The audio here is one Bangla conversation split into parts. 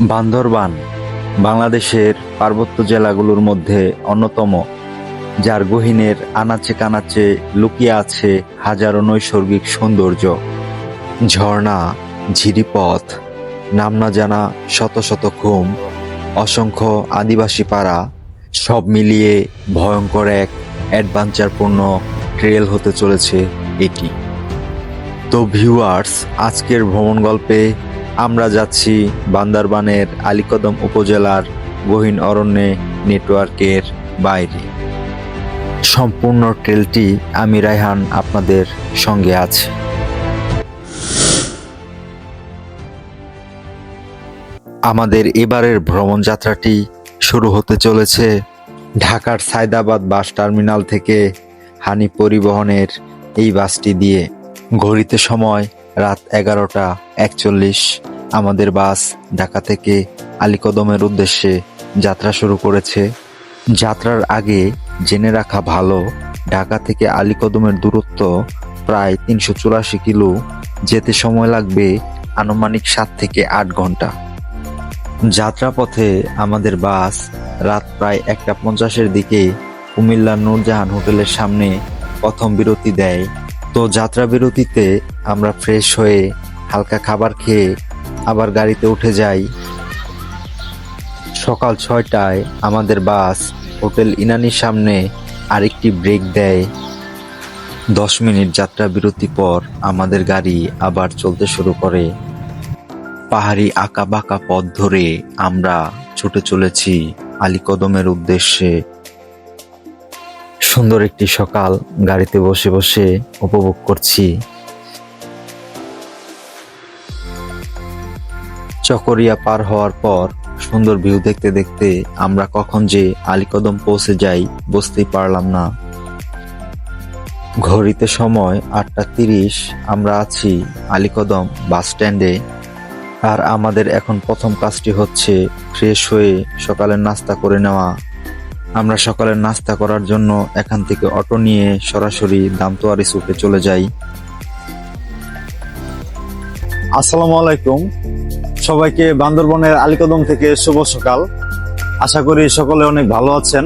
বান্দরবান, বাংলাদেশের পার্বত্য জেলাগুলোর মধ্যে অন্যতম, যার গহীনের আনাচে কানাচে লুকিয়ে আছে হাজারো নৈসর্গিক সৌন্দর্য। ঝর্ণা, ঝিরিপথ নাম না জানা শত শত ঘুম, অসংখ্য আদিবাসী পাড়া, সব মিলিয়ে ভয়ঙ্কর এক অ্যাডভেঞ্চারপূর্ণ ট্রেল হতে চলেছে এটি। তো ভিউয়ার্স, আজকের ভ্রমণ গল্পে আমরা যাচ্ছি বান্দারবানের আলীকদম উপজেলার গহীন অরণ্যে নেটওয়ার্কের বাইরে। সম্পূর্ণ ট্রেলটি আমি রায়হান আপনাদের সঙ্গে আছি। আমাদের এবারের ভ্রমণ যাত্রাটি শুরু হতে চলেছে ঢাকার সায়দাবাদ বাস টার্মিনাল থেকে হানি পরিবহনের এই বাসটি দিয়ে। ঘড়িতে সময় রাত এগারোটা একচল্লিশ। আমাদের বাস ঢাকা থেকে আলীকদমের উদ্দেশ্যে যাত্রা শুরু করেছে। যাত্রার আগে জেনে রাখা ভালো, ঢাকা থেকে আলীকদমের দূরত্ব প্রায় তিনশো চুরাশি কিলো। যেতে সময় লাগবে আনুমানিক সাত থেকে আট ঘণ্টা। যাত্রাপথে আমাদের বাস রাত প্রায় একটা পঞ্চাশের দিকে কুমিল্লার নূরজাহান হোটেলের সামনে প্রথম বিরতি দেয়। তো যাত্রা বিরতিতে আমরা ফ্রেশ হয়ে হালকা খাবার খেয়ে আবার গাড়িতে উঠে যাই। সকাল ছয়টায় আমাদের বাস হোটেল ইনানির সামনে আরেকটি ব্রেক দেয়। দশ মিনিট যাত্রা বিরতি পর আমাদের গাড়ি আবার চলতে শুরু করে। পাহাড়ি আঁকা বাঁকা পথ ধরে আমরা ছুটে চলেছি আলীকদমের উদ্দেশ্যে। সুন্দর একটি সকাল গাড়িতে বসে বসে উপভোগ করছি। চকরিয়া পার হওয়ার পর সুন্দর ভিউ দেখতে দেখতে আমরা কখন যে আলীকদম পৌঁছে যাই বুঝতেই পারলাম না। ঘড়িতে সময় আটটা তিরিশ, আমরা আছি আলীকদম বাস স্ট্যান্ডে। আর আমাদের এখন প্রথম কাজটি হচ্ছে ফ্রেশ হয়ে সকালের নাস্তা করে নেওয়া। আমরা সকালের নাস্তা করার জন্য এখান থেকে অটো নিয়ে সরাসরি দামতোয়ারি সুপে চলে যাই। আসসালামু আলাইকুম। সবাইকে বান্দরবনের আলীকদম থেকে শুভ সকাল। আশা করি সকলে অনেক ভালো আছেন।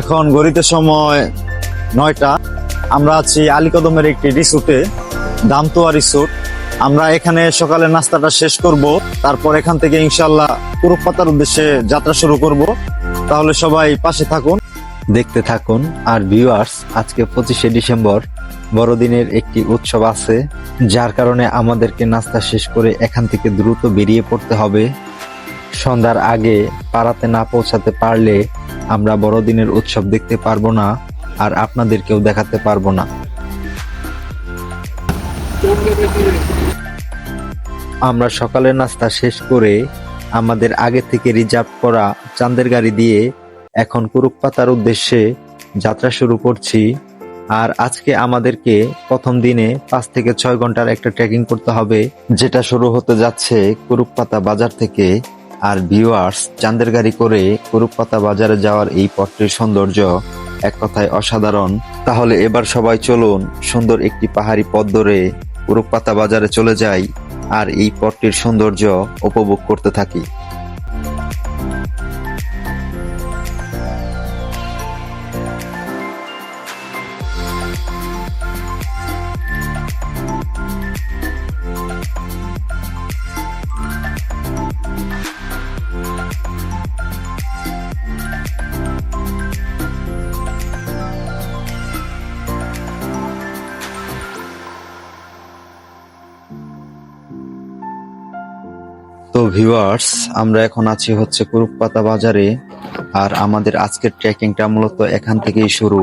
এখন ঘড়িতে সময় নয়টা। আমরা আছি আলীকদমের একটি রিসোর্টে দামতোয়া রিসোর্ট আমরা এখানে সকালে নাস্তাটা শেষ করব। তারপর এখান থেকে ইনশাল্লাহ কুরুপাতার উদ্দেশ্যে যাত্রা শুরু করব। তাহলে সবাই পাশে থাকুন। দেখতে থাকুন। আর ভিউয়ার্স আজকে পঁচিশে ডিসেম্বর, বড়দিনের একটি উৎসব আছে, যার কারণে আমাদেরকে নাস্তা শেষ করে এখান থেকে দ্রুত বেরিয়ে পড়তে হবে। সন্ধ্যার আগে পাড়াতে না পৌঁছাতে পারলে আমরা বড়দিনের উৎসব দেখতে পারব না, আর আপনাদেরকেও দেখাতে পারব না। আমরা সকালের নাস্তা শেষ করে আমাদের আগে থেকে রিজার্ভ করা চাঁদের গাড়ি দিয়ে এখন কুরুকপাতার উদ্দেশ্যে যাত্রা শুরু করছি। আর আজকে আমাদেরকে প্রথম দিনে পাঁচ থেকে ছয় ঘণ্টার একটা ট্রেকিং করতে হবে, যেটা শুরু হতে যাচ্ছে কুরুকপাতা বাজার থেকে। আর ভিউয়ার্স, চাঁদের গাড়ি করে কুরুকপাতা বাজারে যাওয়ার এই পথটির সৌন্দর্য এক কথায় অসাধারণ। তাহলে এবার সবাই চলুন সুন্দর একটি পাহাড়ি পথ ধরে কুরুকপাতা বাজারে চলে যাই, আর এই পথটির সৌন্দর্য উপভোগ করতে থাকি। তো ভিউয়ার্স আমরা এখন আছি হচ্ছে কুরুকপাতা বাজারে, আর আমাদের আজকের ট্রেকিংটা মূলত এখান থেকেই শুরু।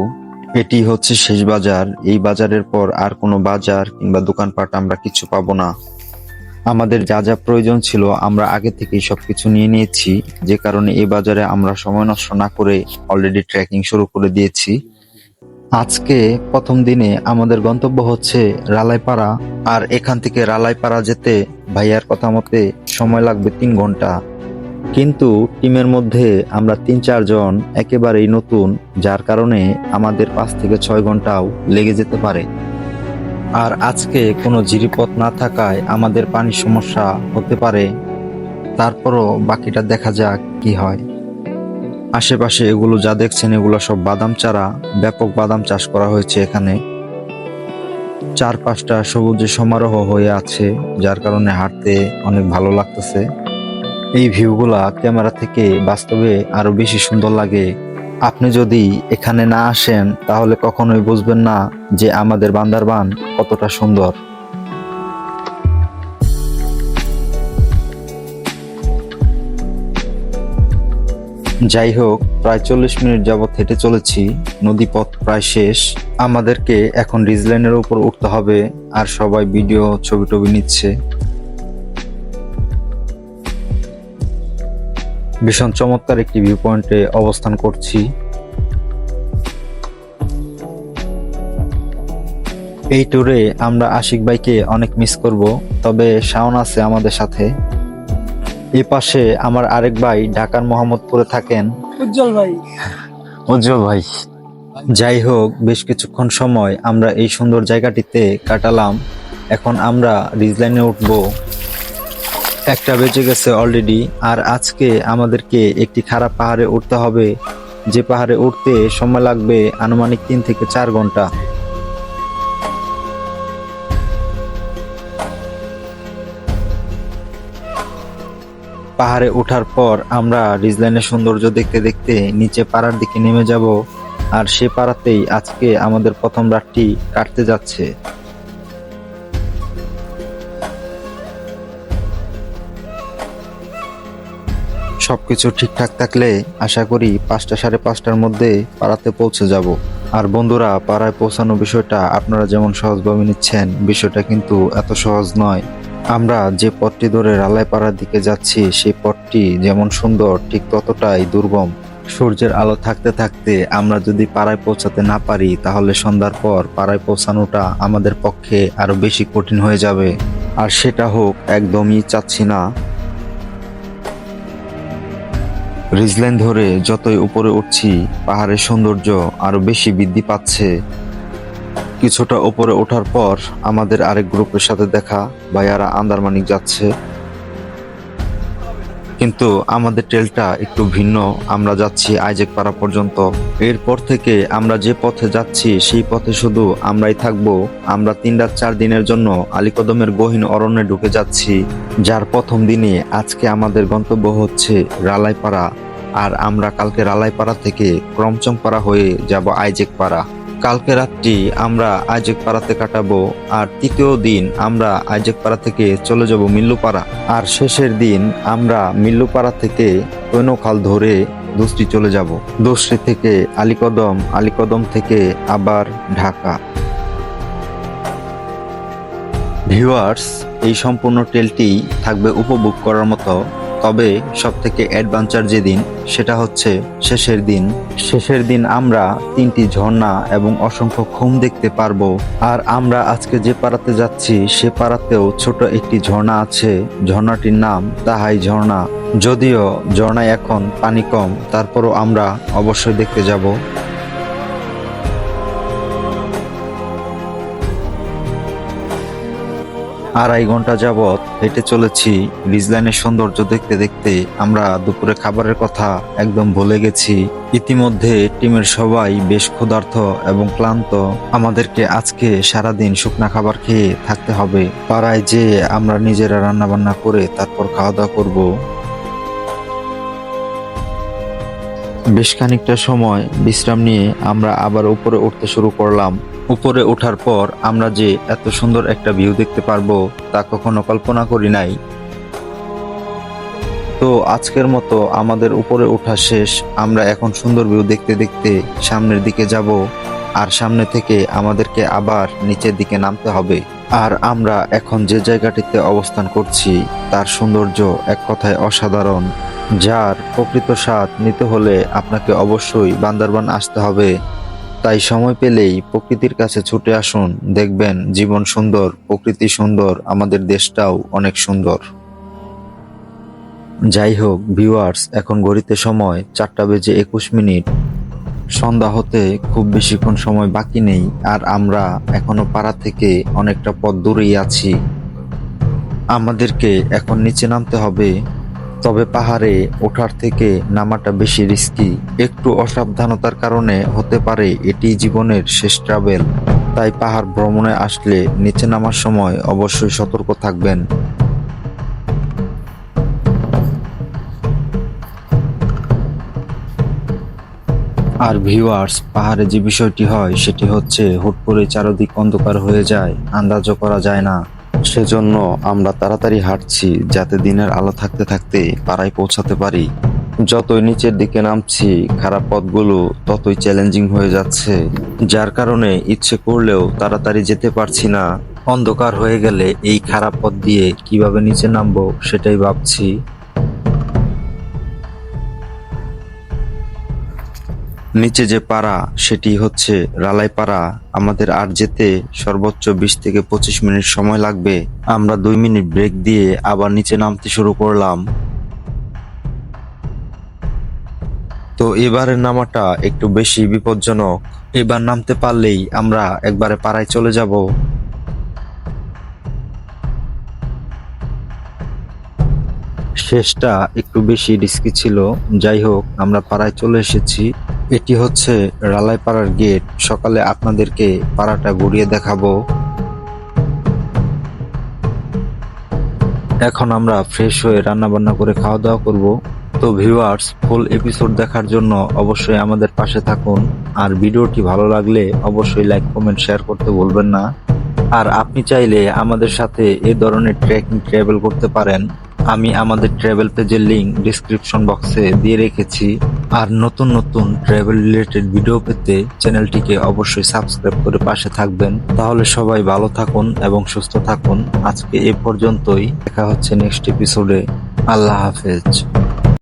এটি হচ্ছে শেষ বাজার। এই বাজারের পর আর কোনো বাজার কিংবা দোকানপাট আমরা কিছু পাবো না। আমাদের যা যা প্রয়োজন ছিল আমরা আগে থেকেই সবকিছু নিয়ে নিয়েছি। যে কারণে এই বাজারে আমরা সময় নষ্ট না করে অলরেডি ট্রেকিং শুরু করে দিয়েছি। আজকে প্রথম দিনে আমাদের গন্তব্য হচ্ছে রালাইপাড়া, আর এখান থেকে রালাইপাড়া যেতে ভাইয়ার কথা মতে সময় লাগবে তিন ঘণ্টা। কিন্তু টিমের মধ্যে আমরা তিন চারজন একেবারেই নতুন, যার কারণে আমাদের পাঁচ থেকে ছয় ঘন্টাও লেগে যেতে পারে। আর আজকে কোনো জিরিপথ না থাকায় আমাদের পানির সমস্যা হতে পারে। তারপরও বাকিটা দেখা যাক কি হয়। আশেপাশে এগুলো যা দেখছেন, এগুলো সব বাদাম চারা, ব্যাপক বাদাম চাষ করা হয়েছে এখানে। চারপাশটা সবুজে সমারোহ হয়ে আছে, যার কারণে হাঁটতে অনেক ভালো লাগতেছে। এই ভিউগুলা ক্যামেরা থেকে বাস্তবে আরও বেশি সুন্দর লাগে। আপনি যদি এখানে না আসেন, তাহলে কখনোই বুঝবেন না যে আমাদের বান্দারবান কতটা সুন্দর। যাই হোক, প্রায় চল্লিশ মিনিট যাবৎ হেঁটে চলেছি। নদীপথ প্রায় শেষ। আমাদেরকে এখন রিজলাইনের উপর উঠতে হবে, আর সবাই ভিডিও ছবি টবি নিচ্ছে। ভীষণ চমৎকার একটি ভিউ পয়েন্টে অবস্থান করছি। এই ট্যুরে আমরা আশিক ভাইকে অনেক মিস করব, তবে শাওন আছে আমাদের সাথে। এই পাশে আমার আরেক ভাই ঢাকার মোহাম্মদপুরে থাকেন। উজ্জ্বল ভাই। উজ্জ্বল ভাই যাই হোক বেশ কিছুক্ষণ সময় আমরা এই সুন্দর জায়গাটিতে কাটালাম। এখন আমরা রিজলাইনে উঠব। একটা বেঁচে গেছে অলরেডি আর আজকে আমাদেরকে একটি খারাপ পাহাড়ে উঠতে হবে। যে পাহাড়ে উঠতে সময় লাগবে আনুমানিক তিন থেকে চার ঘণ্টা। পাহাড়ে ওঠার পর আমরা রিজলাইনের সৌন্দর্য দেখতে দেখতে নিচে পাড়ার দিকে নেমে যাব, আর সে পাড়াতেই আজকে আমাদের প্রথম রাতটি কাটতে যাচ্ছে। সবকিছু ঠিকঠাক থাকলে আশা করি পাঁচটা সাড়ে পাঁচটার মধ্যে পাড়াতে পৌঁছে যাব। আর বন্ধুরা, পাড়ায় পৌঁছানো বিষয়টা আপনারা যেমন সহজভাবে নিচ্ছেন, বিষয়টা কিন্তু এত সহজ নয়। আমরা যে পথটি ধরে রালাইপাড়ার দিকে যাচ্ছি, সেই পথটি যেমন সুন্দর, ঠিক ততটাই দুর্গম। সূর্যের আলো থাকতে থাকতে আমরা যদি পাড়ায় পৌঁছাতে না পারি, তাহলে সন্ধ্যার পর পাড়ায় পৌঁছানোটা আমাদের পক্ষে আরও বেশি কঠিন হয়ে যাবে। আর সেটা হোক, একদমই চাচ্ছি না। রিজলাইন ধরে যতই উপরে উঠছি, পাহাড়ের সৌন্দর্য আরও বেশি বৃদ্ধি পাচ্ছে। কিছুটা ওপরে ওঠার পর আমাদের আরেক গ্রুপের সাথে দেখা, ভাইয়ারা আন্দারমানিক যাচ্ছে। কিন্তু আমাদের ট্রেলটা একটু ভিন্ন, আমরা যাচ্ছি আইজেক পাড়া পর্যন্ত। এরপর থেকে আমরা যে পথে যাচ্ছি, সেই পথে শুধু আমরাই থাকব। আমরা তিন রাত চার দিনের জন্য আলীকদমের গহীন অরণ্যে ঢুকে যাচ্ছি, যার প্রথম দিনে আজকে আমাদের গন্তব্য হচ্ছে রালাইপাড়া। আর আমরা কালকে রালাইপাড়া থেকে ক্রমচংপাড়া হয়ে যাব আইজেক পাড়া কালকে রাতটি আমরা আইজেক পাড়াতে কাটাবো, আর তৃতীয় দিন আমরা আইজেক পাড়া থেকে চলে যাব মিল্লুপাড়া। আর শেষের দিন আমরা মিল্লুপাড়া থেকে কৈনখাল ধরে দোষটি চলে যাব। দুসরি থেকে আলীকদম আলীকদম থেকে আবার ঢাকা। ভিউয়ার্স, এই সম্পূর্ণ টেলটি থাকবে উপভোগ করার মতো তবে সব থেকে অ্যাডভেঞ্চার যেদিন সেটা হচ্ছে শেষের দিন। শেষের দিন আমরা তিনটি ঝর্ণা এবং অসংখ্য খুম দেখতে পারব। আর আমরা আজকে যে পাড়াতে যাচ্ছি, সে পাড়াতেও ছোট একটি ঝর্ণা আছে। ঝর্ণাটির নাম তাহাই ঝর্ণা। যদিও ঝর্ণায় এখন পানি কম, তারপরও আমরা অবশ্যই দেখতে যাব। আড়াই ঘণ্টা যাবৎ হেঁটে চলেছি। রিজলাইনের সৌন্দর্য দেখতে দেখতে আমরা দুপুরে খাবারের কথা একদম ভুলে গেছি। ইতিমধ্যে টিমের সবাই বেশ ক্ষুধার্ত এবং ক্লান্ত। আমাদেরকে আজকে সারাদিন শুকনা খাবার খেয়ে থাকতে হবে। পাড়ায় যে আমরা নিজেরা রান্না বান্না করে তারপর খাওয়া দাওয়া করব। বেশ খানিকটা সময় বিশ্রাম নিয়ে আমরা আবার উপরে উঠতে শুরু করলাম। উপরে ওঠার পর আমরা যে এত সুন্দর একটা ভিউ দেখতে পারব তা কখনো কল্পনা করি নাই। তো আজকের মতো আমাদের উপরে ওঠা শেষ। আমরা এখন সুন্দর ভিউ দেখতে দেখতে সামনের দিকে যাব আর সামনে থেকে আমাদেরকে আবার নিচের দিকে নামতে হবে। আর আমরা এখন যে জায়গাটিতে অবস্থান করছি, তার সৌন্দর্য এক কথায় অসাধারণ, যার প্রকৃত স্বাদ নিতে হলে আপনাকে অবশ্যই বান্দরবান আসতে হবে। তাই সময় পেলেই প্রকৃতির কাছে ছুটে আসুন, দেখবেন জীবন সুন্দর, প্রকৃতি সুন্দর, আমাদের দেশটাও অনেক সুন্দর। যাই হোক ভিউয়ার্স এখন ঘড়িতে সময় চারটা বেজে একুশ মিনিট। সন্ধ্যা হতে খুব বেশিক্ষণ সময় বাকি নেই, আর আমরা এখনও পাড়া থেকে অনেকটা পথ দূরেই আছি। আমাদেরকে এখন নিচে নামতে হবে। তবে পাহাড়ে ওঠার থেকে নামাটা বেশি রিস্কি একটু অসাবধানতার কারণে হতে পারে এটি জীবনের শেষ ট্রাভেল তাই পাহাড় ভ্রমণে আসলে নিচে নামার সময় অবশ্যই সতর্ক থাকবেন। আর ভিউয়ার্স পাহাড়ে যে বিষয়টি হয়, সেটি হচ্ছে হুট করে চারদিক অন্ধকার হয়ে যায়। আন্দাজও করা যায় না। সেজন্য আমরা তাড়াতাড়ি হাঁটছি যাতে দিনের আলো থাকতে থাকতে পাড়ায় পৌঁছাতে পারি। যতই নিচের দিকে নামছি, খারাপ পথগুলো ততই চ্যালেঞ্জিং হয়ে যাচ্ছে। যার কারণে ইচ্ছে করলেও তাড়াতাড়ি যেতে পারছি না। অন্ধকার হয়ে গেলে এই খারাপ পথ দিয়ে কীভাবে নিচে নামবো সেটাই ভাবছি। নিচে যে পাড়া, সেটি হচ্ছে রালাই পাড়া। আমাদের আর যেতে সর্বোচ্চ বিশ থেকে পঁচিশ মিনিট সময় লাগবে। আমরা দুই মিনিট ব্রেক দিয়ে আবার নিচে নামতে শুরু করলাম। তো এবারের নামাটা একটু বেশি বিপজ্জনক। এবার নামতে পারলেই আমরা একবারে পাড়ায় চলে যাব। শেষটা একটু বেশি রিস্কি ছিল। যাই হোক আমরা পাড়ায় চলে এসেছি। এটি হচ্ছে রালাই পাড়ার গেট সকালে আপনাদেরকে পাড়াটা ঘুরিয়ে দেখাবো। এখন আমরা ফ্রেশ হয়ে রান্না বান্না করে খাওয়া দাওয়া করব। তো ভিউয়ার্স ফুল এপিসোড দেখার জন্য অবশ্যই আমাদের পাশে থাকুন। আর ভিডিওটি ভালো লাগলে অবশ্যই লাইক কমেন্ট শেয়ার করতে ভুলবেন না। আর আপনি চাইলে আমাদের সাথে এ ধরনের ট্রেকিং ট্রাভেল করতে পারেন। আমি আমাদের ট্রাভেল পেজের লিঙ্ক ডিসক্রিপশন বক্সে দিয়ে রেখেছি। আর নতুন নতুন ট্রাভেল রিলেটেড ভিডিও পেতে চ্যানেলটিকে অবশ্যই সাবস্ক্রাইব করে পাশে থাকবেন। তাহলে সবাই ভালো থাকুন এবং সুস্থ থাকুন। আজকে এ পর্যন্তই। দেখা হচ্ছে নেক্সট এপিসোডে আল্লাহ হাফেজ।